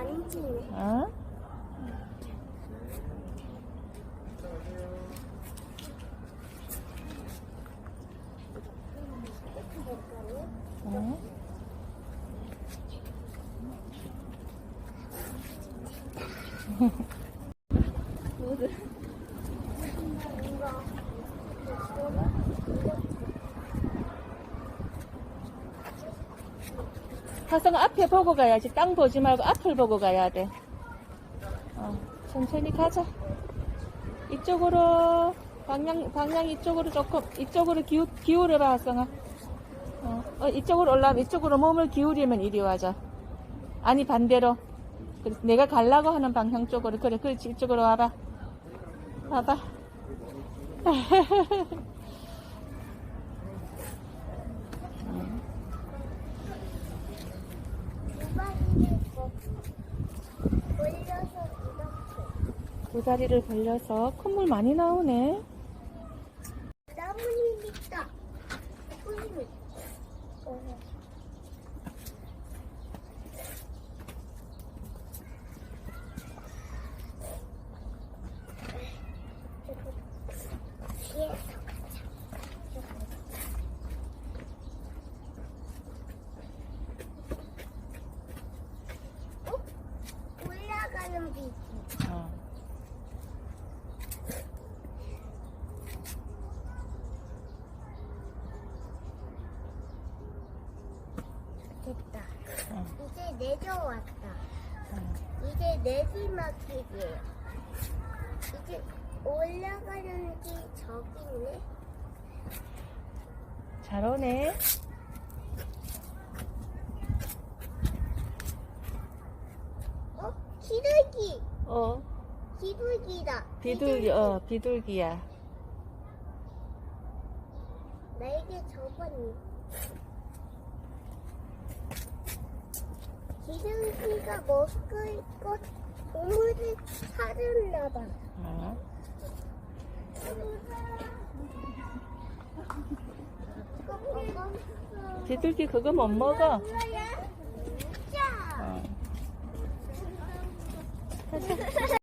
안 치네. 어? 어? 화성 앞에 보고 가야지. 땅 보지 말고 앞을 보고 가야 돼. 어, 천천히 가자. 이쪽으로 방향 방향 이쪽으로 조금 이쪽으로 기우, 기울여봐 화성아. 어, 어, 이쪽으로 올라면 이쪽으로 몸을 기울이면 이리 와자. 아니 반대로. 내가 가려고 하는 방향 쪽으로 그래 그렇지 이쪽으로 와봐. 와봐. 두바리를 돌려서 다리를 벌려서 콧물 많이 나오네. 나무님 있다. 어? 올라가는 비지. 어. 됐다. 어. 이제 내려왔다. 어. 이제 내리막길이에요. 이제 올라가는 길 저기 있네. 잘 오네. 어? 기둘기! 어. 기둘기다. 비둘기, 어, 비둘기야. 날개 접었니? 기둘기가 먹을 것, 동물을 사렸나봐. 어. 비둘기 그거 못 먹어. 자! 어.